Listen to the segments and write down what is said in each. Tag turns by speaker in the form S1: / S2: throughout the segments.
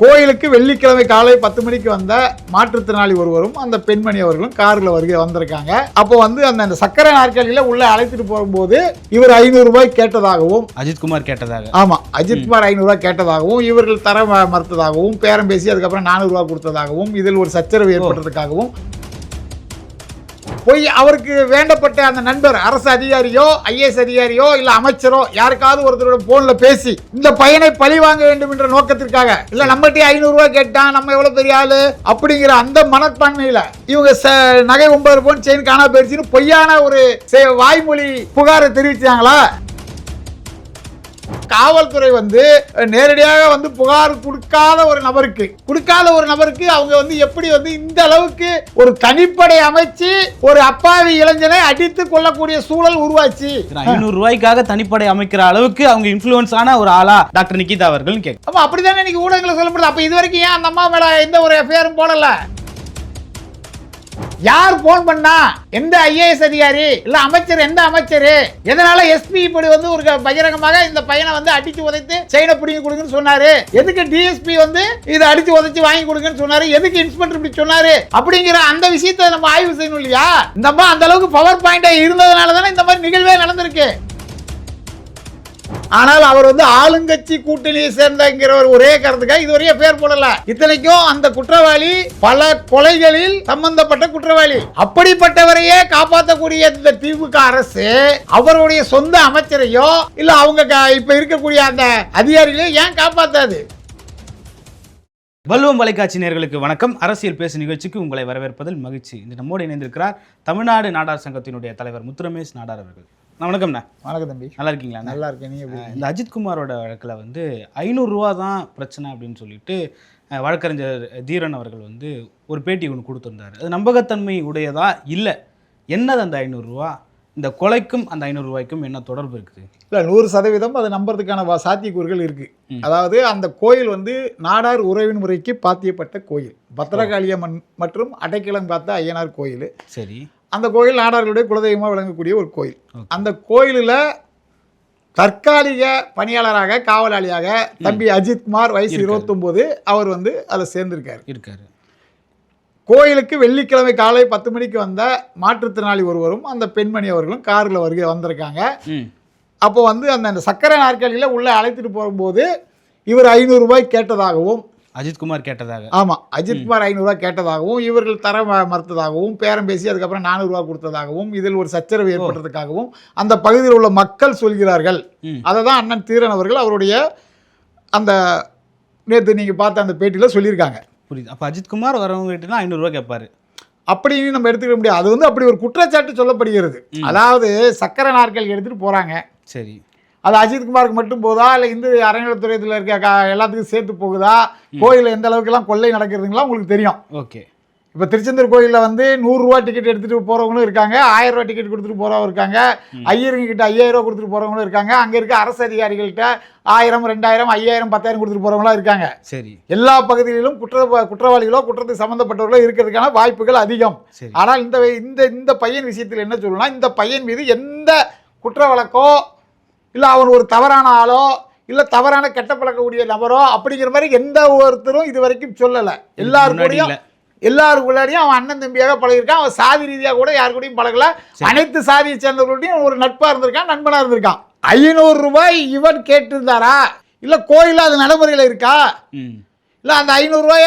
S1: கோயிலுக்கு வெள்ளிக்கிழமை காலை பத்து மணிக்கு வந்த மாற்றுத்திறனாளி ஒருவரும் அந்த பெண்மணி அவர்களும் கார்ல வருகை வந்திருக்காங்க. அப்போ வந்து அந்த அந்த சக்கரை நாற்காலியில உள்ள அழைத்துட்டு போகும்போது இவர் ஐநூறு ரூபாய் கேட்டதாகவும்
S2: அஜித்குமார் கேட்டதாக.
S1: ஆமா அஜித்குமார் ஐநூறு ரூபாய் கேட்டதாகவும் இவர்கள் தர மறுத்ததாகவும் பேரம் பேசி அதுக்கப்புறம் நானூறு ரூபாய் கொடுத்ததாகவும் இதில் ஒரு சச்சரவு ஏற்பட்டதுக்காகவும் போய் அவருக்கு வேண்டப்பட்ட அந்த நண்பர் அரசு அதிகாரியோ ஐஏஎஸ் அதிகாரியோ இல்லை அமைச்சரோ யாருக்காவது ஒருத்தரோட ஃபோனில் பேசி இந்த பையனை பழி வாங்க வேண்டும் என்ற நோக்கத்திற்காக இல்லை நம்மகிட்டே ஐநூறுரூவா கேட்டான் நம்ம எவ்வளோ பெரிய ஆள் அப்படிங்கிற அந்த மனப்பான்மையில இவங்க ச- நகை ஒன்பது பவுன் செயின் காணா போயிடுச்சுன்னு பொய்யான ஒரு வாய்மொழி புகாரை தெரிவிச்சாங்களா? காவல்துறை வந்து நேரடியாக வந்து புகார் கொடுக்காத ஒரு நபருக்கு கொடுக்காத ஒரு நபருக்கு அவங்க வந்து எப்படி வந்து இந்த அளவுக்கு ஒரு தனிப்படை அமைச்சு ஒரு அப்பாவி இளைஞனை அடித்து கொள்ளக்கூடிய சூழல் உருவாச்சு?
S2: ஐநூறு ரூபாய்க்காக தனிப்படை அமைக்கிற அளவுக்கு அவங்க இன்ஃப்ளூயன்ஸ் ஆன ஒரு ஆளா டாக்டர் நிகிதா அவர்கள் கேட்க
S1: ஆமா அப்படிதானே இன்னைக்கு ஊடகங்களை சொல்லப்படுது அப்ப இது வரைக்கும் ஏன் அந்த அம்மா மேல எந்த ஒரு எஃப்ஐஆரும் போடல? யார் போன் பண்ணா? எந்த ஐஏஎஸ் அதிகாரி? இல்ல அமைச்சர் எந்த அமைச்சர்? எதனால எஸ்பி இப்படி வந்து ஒரு க- பகிரங்கமாக இந்த பையனை வந்து அடிச்சு உதைத்து செயினை பிடிங்கி கொடுங்கன்னு சொன்னாரு? எதுக்கு டிஎஸ்பி வந்து இதை அடிச்சு உதைச்சு வாங்கி கொடுங்கன்னு சொன்னாரு? எதுக்கு இன்ஸ்பெக்டர் இப்படி சொன்னாரு? அப்படிங்கிற அந்த விஷயத்தை நம்ம ஆய்வு செய்யணும் இல்லையா? இந்த அந்த அளவுக்கு பவர் பாயிண்டா இருந்ததுனால தானே இந்த மாதிரி நிகழ்வே நடந்திருக்கு. ஆனால் அவர் வந்து ஆளுங்கட்சி கூட்டணியை சேர்ந்தங்கிற ஒரே கருத்துக்காக இதுவரையும் பேர் போடல. இத்தனைக்கும் அந்த குற்றவாளி பல கொலைகளில் சம்பந்தப்பட்ட குற்றவாளி. அப்படிப்பட்டவரையே காப்பாற்றக்கூடிய இந்த திமுக அரசு அவருடைய சொந்த அமைச்சரையோ இல்ல அவங்க க- இப்ப இருக்கக்கூடிய அந்த அதிகாரிகளையும் ஏன் காப்பாத்தாது?
S2: வல்லுவம் வலைக்காட்சி நேர்களுக்கு வணக்கம். அரசியல் பேசு நிகழ்ச்சிக்கு உங்களை வரவேற்பதில் மகிழ்ச்சி. இந்த நம்மோடு இணைந்திருக்கிறார் தமிழ்நாடு நாடார் சங்கத்தினுடைய தலைவர் முத்துரமேஷ் நாடார் அவர்கள். வணக்கம்ண்ணா.
S1: வணக்கம் தம்பி.
S2: நல்லா இருக்கீங்களா
S1: நல்லா இருக்கேன் நீ எப்படி இருக்க?
S2: இந்த அஜித்குமாரோட வழக்கில் வந்து ஐநூறுரூவா தான் பிரச்சனை அப்படின்னு சொல்லிட்டு வழக்கறிஞர் தீரன் அவர்கள் வந்து ஒரு பேட்டி ஒன்று கொடுத்துருந்தாரு. அது நம்பகத்தன்மை உடையதா இல்லை? என்னது அந்த ஐநூறுரூவா இந்த கொலைக்கும் அந்த ஐநூறுரூவாய்க்கும் என்ன தொடர்பு இருக்குது?
S1: இல்ல நூறு சதவீதம் அதை நம்புறதுக்கான வா- சாத்தியக்கூறுகள் இருக்கு.
S2: ம்.
S1: அதாவது அந்த கோயில் வந்து நாடார் உறவின் முறைக்கு பாத்தியப்பட்ட கோயில். பத்திரகாளியம்மன் மற்றும் அடைக்கலம் பார்த்த ஐயனார் கோயில்.
S2: சரி.
S1: அந்த கோயில் நாடார்களுடைய குலதெய்வமாக விளங்கக்கூடிய ஒரு கோயில். அந்த கோயிலில் தற்காலிக பணியாளராக காவலாளியாக தம்பி அஜித்குமார் வயசு. இருபத்தொம்போது அவர் வந்து அதில் சேர்ந்திருக்காரு.
S2: இருக்காரு.
S1: கோயிலுக்கு வெள்ளிக்கிழமை காலை பத்து மணிக்கு வந்த மாற்றுத்திறனாளி ஒருவரும் அந்த பெண்மணி அவர்களும் காரில் வருகை வந்திருக்காங்க. அப்போ வந்து அந்த சக்கரை நாற்காலியில் உள்ளே அழைத்துட்டு போகும்போது இவர் ஐநூறு ரூபாய் கேட்டதாகவும்
S2: அஜித்குமார் கேட்டதாக.
S1: ஆமாம் அஜித்குமார் ஐநூறுரூவா கேட்டதாகவும் இவர்கள் தர மறுத்ததாகவும் பேரம் பேசி அதுக்கப்புறம் நானூறுரூவா கொடுத்ததாகவும் இதில் ஒரு சச்சரவு ஏற்பட்டதுக்காகவும் அந்த பகுதியில் உள்ள மக்கள் சொல்கிறார்கள். அதை தான் அண்ணன் தீரன் அவர்கள் அவருடைய அந்த நேற்று நீங்கள் பார்த்த அந்த பேட்டியில் சொல்லியிருக்காங்க.
S2: புரியுது. அப்போ அஜித்குமார் வரவங்க கிட்டலாம் ஐநூறுரூவா கேட்பாரு
S1: அப்படின்னு நம்ம எடுத்துக்க முடியாது. அது வந்து அப்படி ஒரு குற்றச்சாட்டு சொல்லப்படுகிறது. அதாவது சக்கரை நாற்காலி எடுத்துகிட்டு போகிறாங்க
S2: சரி.
S1: அது அஜித்குமாருக்கு மட்டும் போதா? இல்லை இந்து அறநிலைத்துறையத்தில் இருக்க எல்லாத்துக்கும் சேர்த்து போகுதா? கோயிலில் எந்த அளவுக்குலாம் கொள்ளை நடக்கிறதுங்களா? உங்களுக்கு தெரியும்.
S2: ஓகே.
S1: இப்போ திருச்செந்தூர் கோயிலில் வந்து நூறுரூவா டிக்கெட் எடுத்துகிட்டு போகிறவங்களும் இருக்காங்க. ஆயிரம் ரூபா டிக்கெட் கொடுத்துட்டு போகிறவங்க இருக்காங்க. ஐயருங்க கிட்ட ஐயாயிரம் ரூபா கொடுத்துட்டு போகிறவங்களும் இருக்காங்க. அங்கே இருக்க அரசு அதிகாரிகள்கிட்ட ஆயிரம் ரெண்டாயிரம் ஐயாயிரம் பத்தாயிரம் கொடுத்துட்டு போகிறவங்களாம் இருக்காங்க.
S2: சரி.
S1: எல்லா பகுதிகளிலும் குற்ற குற்றவாளிகளோ குற்றத்துக்கு சம்மந்தப்பட்டவர்களோ இருக்கிறதுக்கான வாய்ப்புகள் அதிகம். ஆனால் இந்த இந்த இந்த பையன் விஷயத்தில் என்ன சொல்லணும்னா இந்த பையன் மீது எந்த குற்ற வழக்கோ இல்லை அவன் ஒரு தவறான ஆளோ இல்லை தவறான கெட்ட பழக்கக்கூடிய நபரோ அப்படிங்கிற மாதிரி எந்த ஒருத்தரும் இது வரைக்கும் சொல்லலை. எல்லாரு
S2: முன்னாடி
S1: கூடயும்
S2: இல்ல.
S1: எல்லாருக்குள்ளாரையும் அவன் அண்ணன் தம்பியாக பழகிருக்கான் அவன் சாதி ரீதியாக கூட யாரு கூடயும் பழகல. அனைத்து சாதியை சேர்ந்தவர்களோடையும் ஒரு நட்பாக இருந்திருக்கான் நண்பனாக இருந்திருக்கான். ஐநூறு ரூபாய் இவன் கேட்டிருந்தாரா? இல்லை கோயிலில் அது நடைமுறையில் இருக்கா? இல்லை அந்த ஐநூறுரூவாய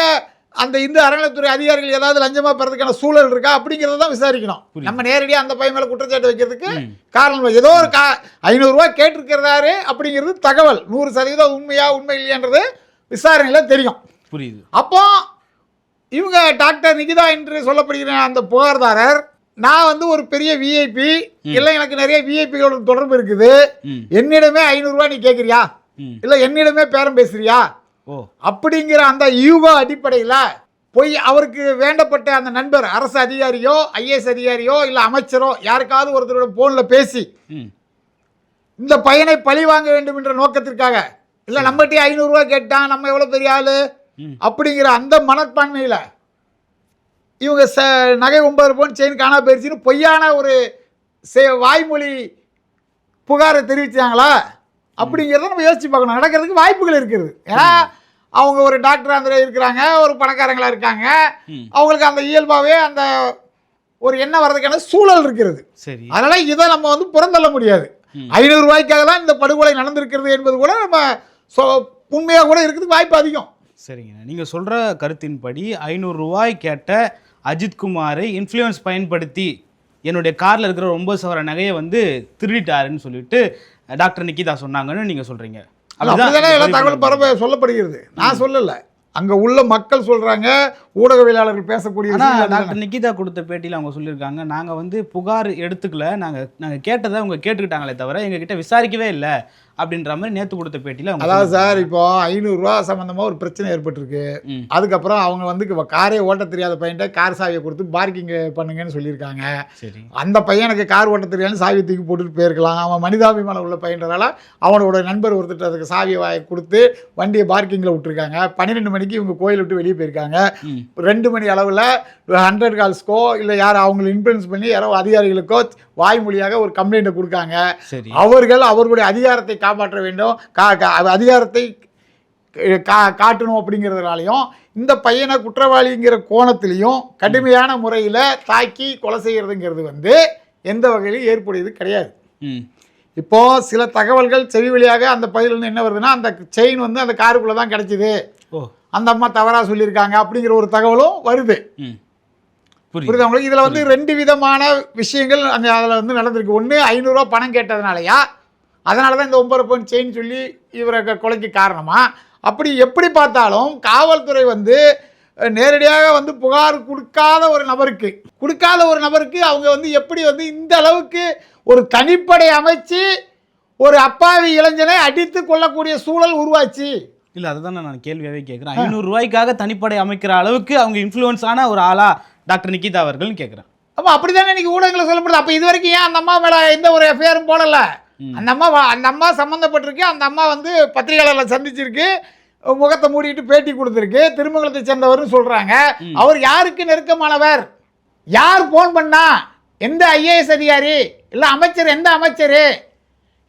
S1: அந்த இந்து அறநிலைத்துறை அதிகாரிகள் ஏதாவது லஞ்சமா பெறதுக்கான சூழல் இருக்கா அப்படிங்கிறத தான் விசாரிக்கணும். நம்ம நேரடியாக அந்த பையன் மேலே குற்றச்சாட்டு வைக்கிறதுக்கு. காரணம் ஏதோ ஒரு கா ஐநூறுரூவா கேட்டிருக்கிறாரு அப்படிங்கிறது தகவல். நூறு சதவீதம் உண்மையா உண்மை இல்லையான்றது விசாரணையில் தெரியும்.
S2: புரியுது.
S1: அப்போ இவங்க டாக்டர் நிகிதா என்று சொல்லப்படுகிற அந்த புகார்தாரர் நான் வந்து ஒரு பெரிய விஐபி இல்லை எனக்கு நிறைய விஐபிகளோட தொடர்பு இருக்குது. என்னிடமே ஐநூறுரூவா நீ கேட்குறியா இல்லை என்னிடமே பேரம் பேசுறியா? அப்படிங்கிற அந்த யூக அடிப்படையில் போய் அவருக்கு வேண்டப்பட்ட அந்த நண்பர் அரசு அதிகாரியோ ஐஏஎஸ் அதிகாரியோ இல்லை அமைச்சரோ யாருக்காவது ஒருத்தரோட ஃபோனில் பேசி இந்த பையனை பழி வாங்க வேண்டும் என்ற நோக்கத்திற்காக இல்லை நம்மகிட்டே ஐநூறுரூவா கேட்டான் நம்ம எவ்வளோ பெரிய ஆளு? அப்படிங்கிற அந்த மனப்பான்மையில் இவங்க ச நகை ஒன்பது பவுன் செயின் காணா போயிடுச்சுன்னு பொய்யான ஒரு செ- வாய்மொழி புகாரை தெரிவிச்சாங்களா? அப்படிங்கிறத நம்ம யோசிச்சு பார்க்கணும். நடக்கிறதுக்கு வாய்ப்புகள் இருக்கிறது ஏன்னா அவங்க ஒரு டாக்டர் அந்த இருக்கிறாங்க ஒரு பணக்காரங்களா இருக்காங்க. அவங்களுக்கு அந்த இயல்பாகவே அந்த ஒரு எண்ணம் வர்றதுக்கான சூழல் இருக்கிறது
S2: சரி.
S1: அதனால இதை நம்ம வந்து புறந்தள்ள முடியாது. ஐநூறு ரூபாய்க்காக தான் இந்த படுகொலை நடந்திருக்கிறது என்பது கூட நம்ம உண்மையாக கூட இருக்கிறதுக்கு வாய்ப்பு அதிகம்.
S2: சரிங்க நீங்கள் சொல்கிற கருத்தின்படி ஐநூறு ரூபாய் கேட்ட அஜித்குமாரை இன்ஃப்ளூயன்ஸ் பயன்படுத்தி என்னுடைய காரில் இருக்கிற ஒன்பது சவர நகையை வந்து திருடிட்டாருன்னு சொல்லிட்டு டாக்டர் நிக்கிதா சொன்னாங்கன்னு நீங்கள் சொல்கிறீங்க
S1: அப்படிதானே எல்லா தகவல் பரவ சொல்லப்படுகிறது. நான் சொல்லலை. அங்கே உள்ள மக்கள் சொல்றாங்க ஊடகவியலாளர்கள் பேசக்கூடிய
S2: டாக்டர் நிக்கிதா கொடுத்த பேட்டியில் அவங்க சொல்லியிருக்காங்க நாங்கள் வந்து புகார் எடுத்துக்கல நாங்கள் நாங்கள் கேட்டதை அவங்க கேட்டுக்கிட்டாங்களே தவிர எங்ககிட்ட விசாரிக்கவே இல்லை அப்படின்ற மாதிரி நேற்று கொடுத்த பேட்டியில் அவங்க
S1: அதாவது சார் இப்போ ஐநூறுரூவா சம்மந்தமாக ஒரு பிரச்சனை ஏற்பட்டிருக்கு. அதுக்கப்புறம் அவங்க வந்து இப்ப காரே ஓட்ட தெரியாத பையன்ட்ட கார் சாவியை கொடுத்து பார்க்கிங் பண்ணுங்கன்னு சொல்லியிருக்காங்க.
S2: சரி.
S1: அந்த பையனுக்கு கார் ஓட்ட தெரியாதுன்னு சாவி தூக்கி போட்டுட்டு போயிருக்கலாம். அவன் மனிதாபிமானம் உள்ள பையன்றதால அவனோட நண்பர் ஒருத்தர் அதுக்கு சாவியை கொடுத்து வண்டியை பார்க்கிங்கில் விட்டுருக்காங்க. பன்னிரெண்டு மணிக்கு இவங்க கோயில் விட்டு வெளியே போயிருக்காங்க. ரெண்டு மணி அளவில் ஹண்ட்ரட் கால்ஸ்க்கோ இல்லை யார் அவங்களை இன்ஃப்ளூயன்ஸ் பண்ணி யாரோ அதிகாரிகளுக்கோ வாய்மொழியாக ஒரு கம்ப்ளைண்ட்டை கொடுக்காங்க. அவர்கள் அவர்களுடைய அதிகாரத்தை காப்பாற்ற வேண்டும். கா அதிகாரத்தை கா காட்டணும் அப்படிங்கிறதுனாலையும் இந்த பையனை குற்றவாளிங்கிற கோணத்திலையும் கடுமையான முறையில் தாக்கி கொலை செய்கிறதுங்கிறது வந்து எந்த வகையிலும் ஏற்புடையது கிடையாது.
S2: ம்.
S1: இப்போ சில தகவல்கள் செவி வழியாக அந்த பகுதியிலேருந்து என்ன வருதுன்னா அந்த செயின் வந்து அந்த காருக்குள்ளே தான் கிடைச்சிது.
S2: ஓ.
S1: அந்த அம்மா தவறாக சொல்லியிருக்காங்க அப்படிங்கிற ஒரு தகவலும் வருது.
S2: புரியுது.
S1: உங்களுக்கு? இதில் வந்து ரெண்டு விதமான விஷயங்கள் அங்கே அதில் வந்து நடந்திருக்கு. ஒன்று ஐநூறுரூவா பணம் கேட்டதுனாலயா? அதனால தான் இந்த ஒன்பது பவுன் செயின் சொல்லி இவரை கொலைக்கு காரணமா? அப்படி எப்படி பார்த்தாலும் காவல்துறை வந்து நேரடியாக வந்து புகார் கொடுக்காத ஒரு நபருக்கு கொடுக்காத ஒரு நபருக்கு அவங்க வந்து எப்படி வந்து இந்த அளவுக்கு ஒரு தனிப்படை அமைச்சு ஒரு அப்பாவி இளைஞனை அடித்து கொள்ளக்கூடிய சூழல் உருவாச்சு?
S2: இல்லை அதுதான் நான் கேள்வியாகவே கேட்குறேன் ஐநூறு ரூபாய்க்காக தனிப்படை அமைக்கிற அளவுக்கு அவங்க இன்ஃப்ளூயன்ஸ் ஆன ஒரு ஆளா டாக்டர் நிக்கிதா அவர்கள்னு கேட்குறேன்
S1: அப்போ அப்படிதானே இன்னைக்கு ஊடகங்களில் சொல்லப்படுது. அப்போ இது வரைக்கும் ஏன் அந்த அம்மா மேலே எந்த ஒரு எஃப்ஐஆரும் போடல. அந்த அம்மா அந்த அம்மா சம்மந்தப்பட்டிருக்கு அந்த அம்மா வந்து பத்திரிகையாளர்களை சந்திச்சிருக்கு. முகத்தை மூடிட்டு பேட்டி கொடுத்துருக்கு. திருமங்கலத்தை சேர்ந்தவர்னு சொல்றாங்க.
S2: ம்.
S1: அவர் யாருக்கு நெருக்கமானவர்? யார் ஃபோன் பண்ணா? எந்த ஐஏஎஸ் அதிகாரி? இல்லை அமைச்சர் எந்த அமைச்சர்?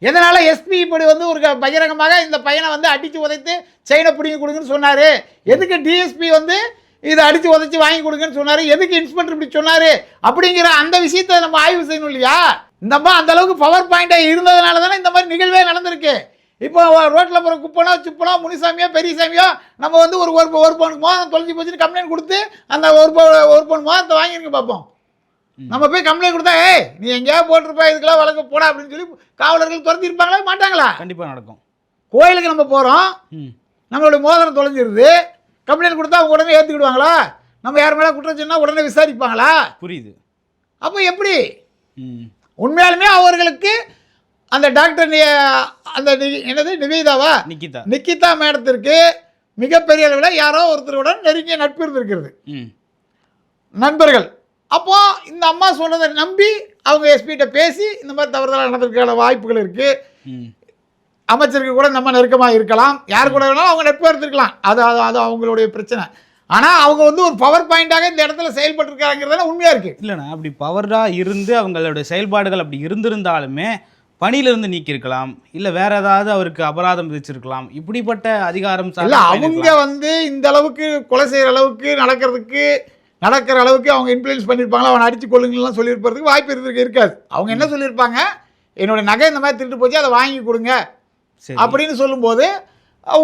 S1: எதனால் எஸ்பி இப்படி வந்து ஒரு க- பகிரங்கமாக இந்த பையனை வந்து அடித்து உதைத்து செயினை பிடிங்கி கொடுங்கன்னு சொன்னார்? எதுக்கு டிஎஸ்பி வந்து இதை அடித்து உதைச்சி வாங்கி கொடுங்கன்னு சொன்னார்? எதுக்கு இன்ஸ்பெக்டர் இப்படி சொன்னார்? அப்படிங்கிற அந்த விஷயத்தை நம்ம ஆய்வு செய்யணும் இல்லையா? இந்த அந்த அளவுக்கு பவர் பாயிண்ட்டாக இருந்ததுனால தானே இந்த மாதிரி நிகழ்வே நடந்திருக்கு. இப்போ ரோட்டில் போகிற குப்பனோ சுப்பனோ முனிசாமியோ பெரியசாமியோ நம்ம வந்து ஒரு ஒரு ஒரு பவுனுக்கு மோதிரம் தொலைஞ்சி போச்சுன்னு கம்ப்ளைண்ட் கொடுத்து அந்த ஒரு ஒரு பவுன் மோதிரத்தை வாங்கிருங்க பார்ப்போம் நம்ம போய் கம்ப்ளைண்ட் கொடுத்தா ஏய் நீ எங்கேயா போட்டிருப்பா இதுக்கெல்லாம் வழக்கு போடா அப்படின்னு சொல்லி காவலர்கள் துரத்தி இருப்பாங்களா மாட்டாங்களா?
S2: கண்டிப்பாக நடக்கும்.
S1: கோயிலுக்கு நம்ம போகிறோம் நம்மளுடைய மோதிரம் தொலைஞ்சிருது. கம்ப்ளைண்ட் கொடுத்தா அவங்க உடனே ஏற்றுக்கிடுவாங்களா நம்ம யார் மேலே குற்றம் சொன்னா உடனே விசாரிப்பாங்களா?
S2: புரியுது.
S1: அப்போ எப்படி? உண்மையாலுமே அவர்களுக்கு அந்த டாக்டர் நி- அந்த என்னது நிவேதாவா?
S2: நிக்கிதா.
S1: நிக்கிதா மேடத்திற்கு மிகப்பெரிய அளவில் யாரோ ஒருத்தருடன் நெருங்கிய நட்பு இருந்திருக்கிறது. நண்பர்கள். அப்போ இந்த அம்மா சொன்னதை நம்பி அவங்க எஸ்பிகிட்ட பேசி இந்த மாதிரி தவறுதலாக நடந்திருக்கான வாய்ப்புகள் இருக்குது அமைச்சருக்கு கூட நம்ம நெருக்கமாக இருக்கலாம். யார் கூட வேணாலும் அவங்க நட்பு எடுத்துருக்கலாம் அது அது அது அவங்களுடைய பிரச்சனை. ஆனால் அவங்க வந்து ஒரு பவர் பாயிண்டாக இந்த இடத்துல செயல்பட்டுருக்காங்கிறதான உண்மையாக இருக்குது
S2: இல்லைண்ணா அப்படி பவராக இருந்து அவங்களுடைய செயல்பாடுகள் அப்படி இருந்திருந்தாலுமே பணியிலிருந்து நீக்கியிருக்கலாம். இல்லை வேற ஏதாவது அவருக்கு அபராதம் விதிச்சிருக்கலாம். இப்படிப்பட்ட அதிகாரம்
S1: இல்லை அவங்க. வந்து இந்த அளவுக்கு கொலை செய்கிற அளவுக்கு நடக்கிறதுக்கு நடக்கிற அளவுக்கு அவங்க இன்ஃப்ளூயன்ஸ் பண்ணியிருப்பாங்களா அவனை அடித்து கொள்ளுங்கலாம் சொல்லியிருப்பதுக்கு வாய்ப்பு இருந்திருக்கு இருக்காது. அவங்க என்ன சொல்லியிருப்பாங்க? என்னோட நகை இந்த மாதிரி திருட்டு போச்சு அதை வாங்கி கொடுங்க
S2: சரி.
S1: அப்படின்னு சொல்லும்போது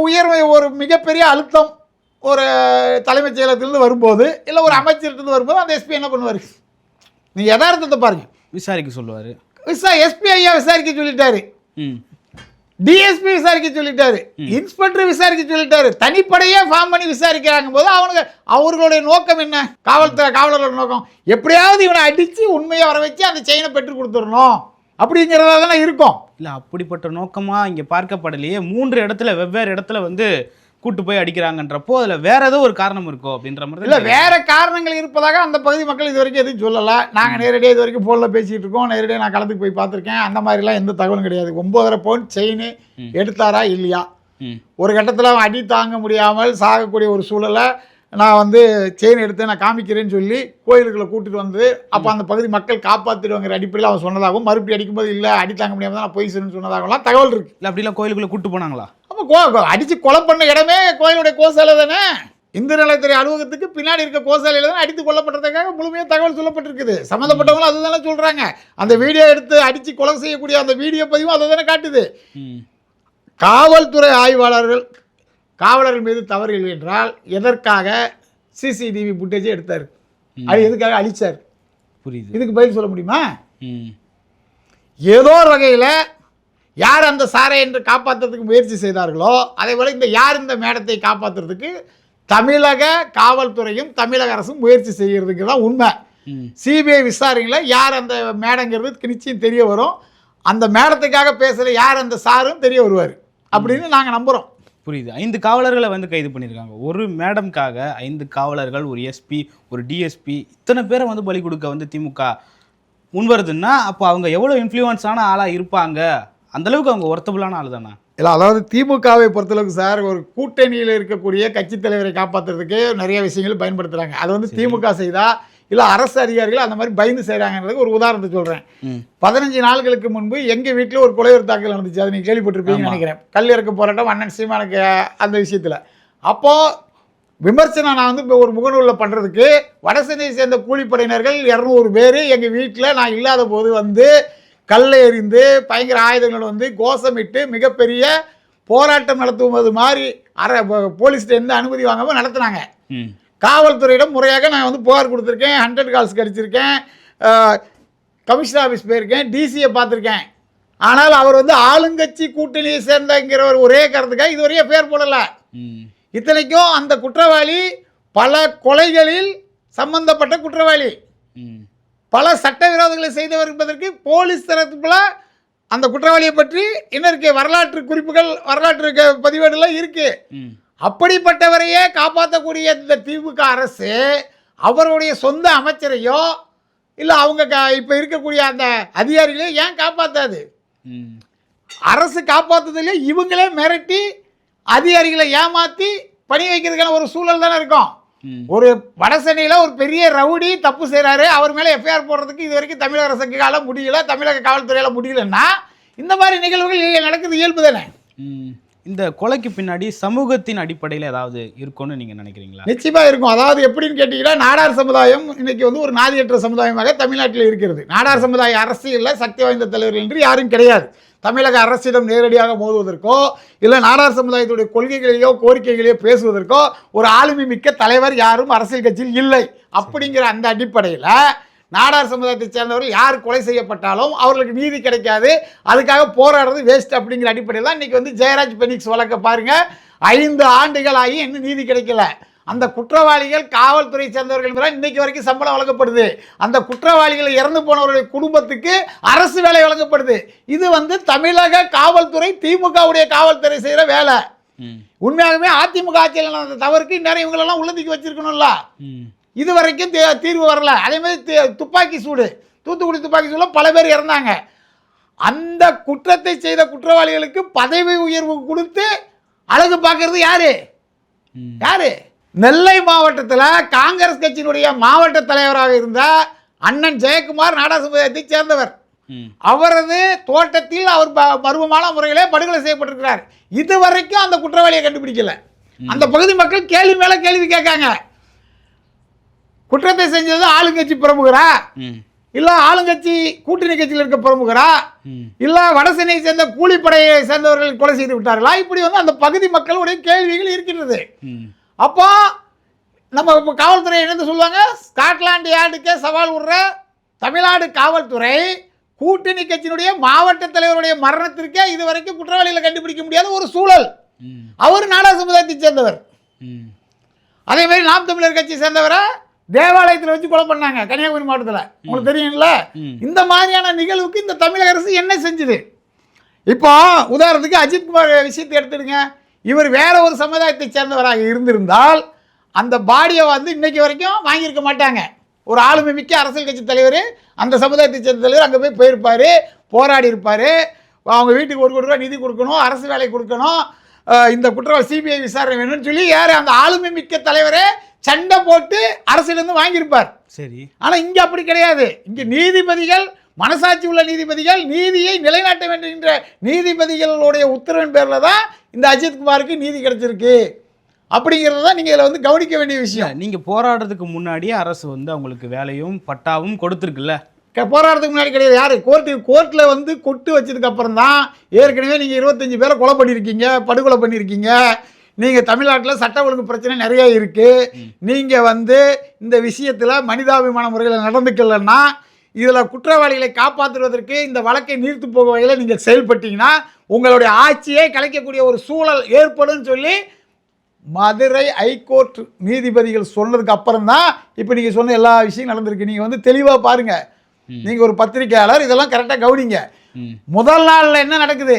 S1: உயர்வை ஒரு மிகப்பெரிய அழுத்தம் ஒரு தலைமைச் செயலகத்திலிருந்து வரும்போது இல்லை ஒரு அமைச்சர்கிட்ட வரும்போது அந்த எஸ்பி என்ன பண்ணுவார்? நீ யதார்த்தத்தை பாருங்க.
S2: விசாரிக்க சொல்லுவார்.
S1: விசா எஸ்பி ஐயா விசாரிக்க சொல்லிட்டாரு.
S2: ம்.
S1: டிஎஸ்பி விசாரிக்க சொல்லிட்டாரு. இன்ஸ்பெக்டர் விசாரிக்க சொல்லிட்டாரு. தனிப்படையே ஃபார்ம் பண்ணி விசாரிக்கிறாங்க போது அவனுக்கு அவர்களுடைய நோக்கம் என்ன? காவல்துறை காவலர்களோட நோக்கம். எப்படியாவது இவனை அடித்து உண்மையை வர வச்சு அந்த செயினை பெற்று கொடுத்துடணும். அப்படிங்கிறதா தானே இருக்கும்.
S2: இல்லை அப்படிப்பட்ட நோக்கமாக இங்கே பார்க்கப்படலையே. மூன்று இடத்துல வெவ்வேறு இடத்துல வந்து கூட்டு போய் அடிக்கிறாங்கன்றப்போ அதில் வேற ஏதோ ஒரு காரணம் இருக்கோ அப்படின்ற மாதிரி
S1: இல்ல வேற காரணங்கள் இருப்பதாக அந்த பகுதி மக்கள் இது வரைக்கும் எதுவும் சொல்லல. நாங்க நேரடியாக இது வரைக்கும் ஃபோனில் பேசிட்டு இருக்கோம். நேரடியாக நான் களத்துக்கு போய் பார்த்துருக்கேன். அந்த மாதிரிலாம் எந்த தகவலும் கிடையாது. ஒன்பதரை பவுன் செயின். எடுத்தாரா இல்லையா? ஒரு கட்டத்தில் அடி தாங்க முடியாமல் சாகக்கூடிய ஒரு சூழலை நான் வந்து செயின் எடுத்து நான் காமிக்கிறேன்னு சொல்லி கோயிலுக்குள்ள கூட்டிட்டு வந்து அப்போ அந்த பகுதி மக்கள் காப்பாற்றிடுவாங்கிற அடிப்படையில் அவன் சொன்னதாகவும் மறுபடியும் அடிக்கும்போது இல்லை அடி தாங்க முடியாம தான் நான் போய் சொன்னு சொன்னதாகலாம் தகவல் இருக்கு.
S2: இல்லை அப்படிலாம் கோயிலுக்குள்ளே கூட்டு போனாங்களா?
S1: அப்போ கோ அடித்து கொலை பண்ண இடமே கோயிலுடைய கோசாலை தானே? இந்து நலத்துறை அலுவலகத்துக்கு பின்னாடி இருக்க கோசாலையில் தான் அடித்து கொல்லப்பட்டதுக்காக முழுமையாக தகவல் சொல்லப்பட்டிருக்குது. சம்மந்தப்பட்டவங்களும் அதுதானே சொல்கிறாங்க அந்த வீடியோ எடுத்து அடித்து கொலை செய்யக்கூடிய அந்த வீடியோ பதிவும் அதை தானே காட்டுது. காவல்துறை ஆய்வாளர்கள் காவலர்கள் மீது தவறு இல்லை என்றால் எதற்காக சிசிடிவி ஃபுட்டேஜை எடுத்தார்? அது எதுக்காக அழிச்சார்?
S2: புரியுது.
S1: இதுக்கு பதில் சொல்ல முடியுமா? ஏதோ ஒரு வகையில் யார் அந்த சாரை என்று காப்பாற்றுறதுக்கு முயற்சி செய்தார்களோ அதே போல் இந்த யார் இந்த மேடத்தை காப்பாற்றுறதுக்கு தமிழக காவல்துறையும் தமிழக அரசும் முயற்சி செய்கிறதுக்கு தான் உண்மை சிபிஐ விசாரணையில் யார் அந்த மேடங்கிறது நிச்சயம் தெரிய வரும். அந்த மேடத்துக்காக பேசுகிற யார் அந்த சாரும் தெரிய வருவார். அப்படின்னு நாங்கள் நம்புகிறோம்
S2: புரியுது. ஐந்து காவலர்களை வந்து கைது பண்ணியிருக்காங்க. ஒரு மேடம்காக ஐந்து காவலர்கள் ஒரு எஸ்பி ஒரு டிஎஸ்பி இத்தனை பேரை வந்து பலி கொடுக்க வந்து திமுக முன்வருதுன்னா அப்போ அவங்க எவ்வளோ இன்ஃப்ளூயன்ஸான ஆளாக இருப்பாங்க? அந்த அளவுக்கு அவங்க ஒர்த்தபுளான ஆள் தானே?
S1: இல்லை அதாவது திமுகவை பொறுத்தளவுக்கு சார் ஒரு கூட்டணியில் இருக்கக்கூடிய கட்சித் தலைவரை காப்பாற்றுறதுக்கு நிறைய விஷயங்கள் பயன்படுத்துகிறாங்க அது வந்து திமுக செய்தா இல்லை அரசு அதிகாரிகள் அந்த மாதிரி பயந்து செய்கிறாங்கன்றதுக்கு ஒரு உதாரணத்தை சொல்கிறேன் பதினஞ்சு நாட்களுக்கு முன்பு எங்கள் வீட்டில் ஒரு கொலைவர் தாக்கல் நடந்துச்சு. அதை நீங்கள் கேள்விப்பட்டிருப்பீங்கன்னு. நினைக்கிறேன். கல் இறக்க போராட்டம் அண்ணன் சீமானுக்கு அந்த விஷயத்தில். அப்போது விமர்சனம் நான் வந்து இப்போ ஒரு முகநூலில் பண்ணுறதுக்கு வடசென்னையை சேர்ந்த கூலிப்படையினர்கள் இரநூறு பேர் எங்கள் வீட்டில் நான் இல்லாத போது வந்து கல்லை எறிந்து பயங்கர ஆயுதங்கள் வந்து கோஷமிட்டு மிகப்பெரிய போராட்டம் நடத்துவது மாதிரி அர போலீஸ்கிட்ட எந்த அனுமதி வாங்காமல் நடத்துனாங்க. காவல்துறையிடம் முறையாக நான் வந்து புகார் கொடுத்துருக்கேன் ஹண்ட்ரட் கால்ஸ் கடிச்சிருக்கேன் கமிஷனர் ஆஃபீஸ் போயிருக்கேன் டிசியை பார்த்துருக்கேன். ஆனால் அவர் வந்து ஆளுங்கட்சி கூட்டணியை சேர்ந்தங்கிற ஒரு ஒரே காரணத்துக்காக இதுவரையும் பேர் போடலை. இத்தனைக்கும் அந்த குற்றவாளி பல கொலைகளில் சம்பந்தப்பட்ட குற்றவாளி. பல சட்டவிரோதங்களை செய்தவர் என்பதற்கு போலீஸ் தரப்புல அந்த குற்றவாளியை பற்றி இன்னும் இருக்கு வரலாற்று குறிப்புகள் வரலாற்று பதிவேடுலாம் இருக்கு.
S2: ம்.
S1: அப்படிப்பட்டவரையே காப்பாற்றக்கூடிய இந்த திமுக அரசு அவருடைய சொந்த அமைச்சரையோ இல்லை அவங்க க இப்போ இருக்கக்கூடிய அந்த அதிகாரிகளையோ ஏன் காப்பாற்றாது அரசு காப்பாற்றுறதுல இவங்களே மிரட்டி அதிகாரிகளை ஏமாற்றி பணி வைக்கிறதுக்கான ஒரு சூழல் தானே இருக்கும். ஒரு வடசென்னையில் ஒரு பெரிய ரவுடி தப்பு செய்கிறாரு அவர் மேலே எஃப்ஐஆர் போடுறதுக்கு இது வரைக்கும் தமிழக அரசுக்கால முடியல தமிழக காவல்துறையால் முடியலன்னா இந்த மாதிரி நிகழ்வுகள் நடக்குது இயல்பு தானே.
S2: இந்த கொலைக்கு பின்னாடி சமூகத்தின் அடிப்படையில் ஏதாவது இருக்கும்னு நீங்கள் நினைக்கிறீங்களா?
S1: நிச்சயமாக இருக்கும். அதாவது எப்படின்னு கேட்டீங்கன்னா நாடார் சமுதாயம் இன்றைக்கி வந்து ஒரு நாதியற்ற சமுதாயமாக தமிழ்நாட்டில் இருக்கிறது. நாடார் சமுதாய அரசியலில் சக்தி வாய்ந்த தலைவர்கள் என்று யாரும் கிடையாது. தமிழக அரசிடம் நேரடியாக மோதுவதற்கோ இல்லை நாடார் சமுதாயத்துடைய கொள்கைகளையோ கோரிக்கைகளையோ பேசுவதற்கோ ஒரு ஆளுமை மிக்க தலைவர் யாரும் அரசியல் கட்சியில் இல்லை. அப்படிங்கிற அந்த அடிப்படையில் நாடார் சமுதாயத்தைச் சேர்ந்தவர்கள் யார் கொலை செய்யப்பட்டாலும் அவர்களுக்கு நீதி கிடைக்காது. அதுக்காக போராடுறது வேஸ்ட் அப்படிங்கிற அடிப்படையில் தான் இன்றைக்கி வந்து ஜெயராஜ் பெனிக்ஸ் வழக்க பாருங்க. ஐந்து ஆண்டுகளாகி இன்னும் நீதி கிடைக்கல. அந்த குற்றவாளிகள் காவல்துறை சேர்ந்தவர்கள் இன்னைக்கு வரைக்கும் சம்பளம் வழங்கப்படுது. அந்த குற்றவாளிகள் இறந்து போனவர்களுடைய குடும்பத்துக்கு அரசு வேலை வழங்கப்படுது. இது வந்து தமிழக காவல்துறை திமுகவுடைய காவல்துறை செய்கிற வேலை. உண்மையாகவே அதிமுக ஆட்சியில் நடந்த தவறுக்கு இந்நேரம் இவங்களெல்லாம் உள்ளதுக்கு வச்சிருக்கணும்ல. இது வரைக்கும் தீர்வு வரல. அதே மாதிரி தி- துப்பாக்கி சூடு தூத்துக்குடி துப்பாக்கி சூடுல பல பேர் இறந்தாங்க. அந்த குற்றத்தை செய்த குற்றவாளிகளுக்கு பதவி உயர்வு கொடுத்து அழகு பார்க்கறது யாரு? யாரு? நெல்லை மாவட்டத்தில் காங்கிரஸ் கட்சியினுடைய மாவட்ட தலைவராக இருந்த அண்ணன் ஜெயக்குமார் நாடா சமுதாயத்தைச் சேர்ந்தவர் அவரது தோட்டத்தில் அவர் மர்மமான முறையிலே படுகொலை செய்யப்பட்டிருக்கிறார். இதுவரைக்கும் அந்த குற்றவாளியை கண்டுபிடிக்கல. அந்த பகுதி மக்கள் கேள்வி மேல கேள்வி கேட்காங்க. குற்றத்தை செஞ்சது ஆளுங்கட்சி பிரமுகரா? இல்ல ஆளுங்கட்சி கூட்டணி கட்சியில் இருக்க பிரமுகரா? இல்ல வடசென்னையை சேர்ந்த கூலிப்படையை சேர்ந்தவர்கள் கொலை செய்து விட்டார்களா? இப்படி வந்து அந்த பகுதி மக்களுடைய கேள்விகள் இருக்கின்றது.
S2: ம்.
S1: அப்போ நம்ம இப்போ காவல்துறை என்ன சொல்லுவாங்க? ஸ்காட்லாந்து யார்டுக்கே சவால் விடுற தமிழ்நாடு காவல்துறை கூட்டணி கட்சியினுடைய மாவட்ட தலைவருடைய மரணத்திற்கே இதுவரைக்கும் குற்றவாளிகளை கண்டுபிடிக்க முடியாத ஒரு சூழல். அவர் நாடா சமுதாயத்தைச் சேர்ந்தவர். அதே மாதிரி நாம் தமிழர் கட்சி சேர்ந்தவரை? தேவாலயத்தில் வச்சு கொலை பண்ணாங்க கன்னியாகுமரி மாவட்டத்தில். உங்களுக்கு தெரியும்ல. இந்த மாதிரியான நிகழ்வுக்கு இந்த தமிழக அரசு என்ன செஞ்சுது? இப்போ உதாரணத்துக்கு அஜித்குமார் விஷயத்தை எடுத்துடுங்க. இவர் வேற ஒரு சமுதாயத்தை சேர்ந்தவராக இருந்திருந்தால் அந்த பாடியை வந்து இன்னைக்கு வரைக்கும் வாங்கியிருக்க மாட்டாங்க. ஒரு ஆளுமை மிக்க அரசியல் கட்சி தலைவர் அந்த சமுதாயத்தை சேர்ந்த தலைவர் அங்கே போய் போயிருப்பார் போராடி இருப்பார். அவங்க வீட்டுக்கு ஒரு கோடி ரூபா நிதி கொடுக்கணும் அரசு வேலை கொடுக்கணும். இந்த குற்றவாளி சிபிஐ விசாரணை வேணும்னு சொல்லி யார் அந்த ஆளுமை மிக்க தலைவரே சண்டை போட்டு அரசியலேருந்து வாங்கியிருப்பார்.
S2: சரி.
S1: ஆனா இங்க அப்படி கிடையாது. இங்க நீதிபதிகள் மனசாட்சி உள்ள நீதிபதிகள் நீதியை நிலைநாட்ட வேண்டும் என்ற நீதிபதிகளுடைய உத்தரவின் பேர்ல தான் இந்த அஜித்குமாருக்கு நீதி கிடைச்சிருக்கு. அப்படிங்கிறத தான் நீங்க இதில் வந்து கவனிக்க வேண்டிய விஷயம்.
S2: நீங்க போராடுறதுக்கு முன்னாடியே அரசு வந்து அவங்களுக்கு வேலையும் பட்டாவும் கொடுத்துருக்குல்ல.
S1: க- போராட்டத்துக்கு முன்னாடி கிடையாது. யாரு? கோர்ட்டு கோர்ட்டில் வந்து கொட்டு வச்சதுக்கு அப்புறம் தான் ஏற்கனவே நீங்கள் இருபத்தஞ்சு பேரை கொலை பண்ணியிருக்கீங்க படுகொலை பண்ணியிருக்கீங்க. நீங்கள் தமிழ்நாட்டில் சட்ட ஒழுங்கு பிரச்சனை நிறைய இருக்குது நீங்கள் வந்து இந்த விஷயத்தில் மனிதாபிமான முறையில் நடந்துக்கலன்னா இதில் குற்றவாளிகளை காப்பாற்றுவதற்கு இந்த வழக்கை நீர்த்து போக வகையில் நீங்கள் செயல்பட்டீங்கன்னா உங்களுடைய ஆட்சியை கலைக்கக்கூடிய ஒரு சூழல் ஏற்படும் சொல்லி மதுரை ஹைகோர்ட் நீதிபதிகள் சொன்னதுக்கு அப்புறம் தான் இப்போ நீங்கள் சொன்ன எல்லா விஷயம் நடந்திருக்கு. நீங்கள் வந்து தெளிவாக பாருங்க. நீங்கள் ஒரு பத்திரிக்கையாளர் இதெல்லாம் கரெக்டாக கவனிங்க. முதல் நாளில் என்ன நடக்குது?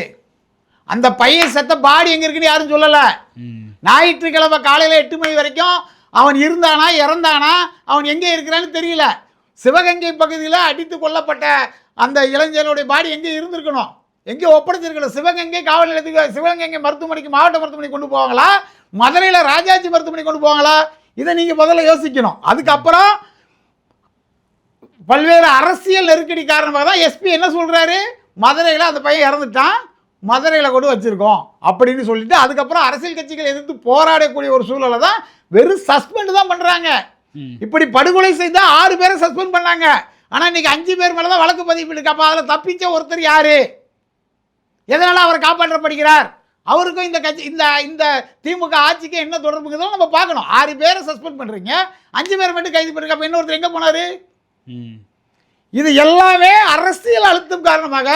S1: அந்த பையன் செத்த பாடி எங்கே இருக்குன்னு யாரும் சொல்லலை. ஞாயிற்றுக்கிழமை காலையில் எட்டு மணி வரைக்கும் அவன் இருந்தானா இறந்தானா அவன் எங்கே இருக்கிறான்னு தெரியல. சிவகங்கை பகுதியில் அடித்து கொல்லப்பட்ட அந்த இளைஞனுடைய பாடி எங்கே இருந்திருக்கணும்? எங்கே ஒப்படைச்சிருக்கணும் சிவகங்கை காவல் நிலையத்துக்கு சிவகங்கை மருத்துவமனைக்கு மாவட்ட மருத்துவமனைக்கு கொண்டு போவாங்களா? மதுரையில் ராஜாஜி மருத்துவமனைக்கு கொண்டு போவாங்களா? இதை நீங்கள் முதல்ல யோசிக்கணும். அதுக்கப்புறம் பல்வேறு அரசியல் நெருக்கடி காரணமாக தான் எஸ்பி என்ன சொல்கிறாரு மதுரையில் அந்த பையன் இறந்துட்டான். மதுரையில் கொண்டு வச்சுருக்கோம் அப்படின்னு சொல்லிட்டு அதுக்கப்புறம் அரசியல் கட்சிகள் எதிர்த்து போராடக்கூடிய ஒரு சூழலை தான் வெறும் சஸ்பெண்ட் தான் பண்ணுறாங்க இப்படி படுகொலை செய்தால் ஆறு பேரை சஸ்பெண்ட் பண்ணாங்க. ஆனால் இன்னைக்கு அஞ்சு பேர் மேலே தான் வழக்கு பதிவு இருக்கு. அப்போ அதில் தப்பிச்ச ஒருத்தர் யாரு? எதனால் அவர் காப்பாற்றப்படுகிறார்? அவருக்கும் இந்த கட்சி இந்த இந்த திமுக ஆட்சிக்கு என்ன தொடர்புங்கிறதும் நம்ம பார்க்கணும். ஆறு பேரை சஸ்பெண்ட் பண்ணுறீங்க அஞ்சு பேரை மட்டும் கைது பண்ணுறீங்க அப்போ இன்னொருத்தர் எங்கே போனார்? இது எல்லாமே அரசியல் அழுத்தம் காரணமாக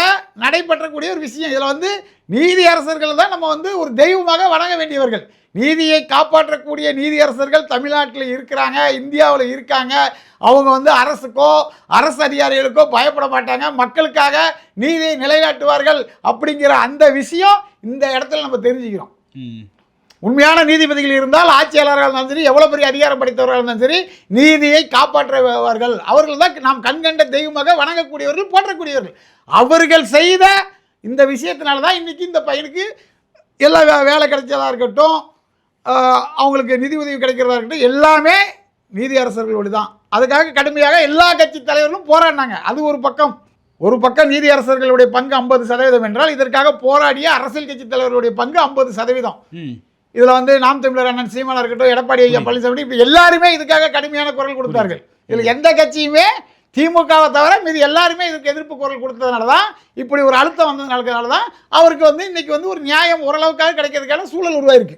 S1: நடைபெற்றக்கூடிய ஒரு விஷயம். இதில் வந்து நீதி அரசர்கள் தான் நம்ம வந்து ஒரு தெய்வமாக வணங்க வேண்டியவர்கள். நீதியை காப்பாற்றக்கூடிய நீதியரசர்கள் தமிழ்நாட்டில் இருக்கிறாங்க இந்தியாவில் இருக்காங்க. அவங்க வந்து அரசுக்கோ அரசு அதிகாரிகளுக்கோ பயப்பட மாட்டாங்க. மக்களுக்காக நீதியை நிலைநாட்டுவார்கள் அப்படிங்கிற அந்த விஷயம் இந்த இடத்துல நம்ம தெரிஞ்சுக்கிறோம். உண்மையான நீதிபதிகள் இருந்தால் ஆட்சியாளராக இருந்தாலும் சரி எவ்வளோ பெரிய அதிகாரம் படைத்தவர்களாக இருந்தாலும் சரி நீதியை காப்பாற்றுபவர்கள். அவர்கள் தான் நாம் கண்கண்ட தெய்வமாக வணங்கக்கூடியவர்கள் போற்றக்கூடியவர்கள். அவர்கள் செய்த இந்த விஷயத்தினால தான் இன்றைக்கி இந்த பையனுக்கு எல்லா வே வேலை கிடைச்சதாக இருக்கட்டும் அவங்களுக்கு நிதி உதவி கிடைக்கிறதா இருக்கட்டும் எல்லாமே நீதி அரசர்களோடு தான். அதுக்காக கடுமையாக எல்லா கட்சி தலைவர்களும் போராடினாங்க. அது ஒரு பக்கம். ஒரு பக்கம் நீதி அரசர்களுடைய பங்கு ஐம்பது சதவீதம் என்றால் இதற்காக போராடிய அரசியல் கட்சி தலைவர்களுடைய பங்கு ஐம்பது சதவீதம். இதில் வந்து நாம் தமிழர் அண்ணன் சீமானா இருக்கட்டும் எடப்பாடி ஐயா பழனிசாமி இப்படி எல்லாருமே இதுக்காக கடுமையான குரல் கொடுத்தார்கள். இதில் எந்த கட்சியுமே திமுகவை தவிர மீது எல்லாருமே இதுக்கு எதிர்ப்பு குரல் கொடுத்ததுனால தான் இப்படி ஒரு அழுத்தம் வந்ததுனால தான் அவருக்கு வந்து இன்னைக்கு வந்து ஒரு நியாயம் ஓரளவுக்காக கிடைக்கிறதுக்கான சூழல் உருவாயிருக்கு.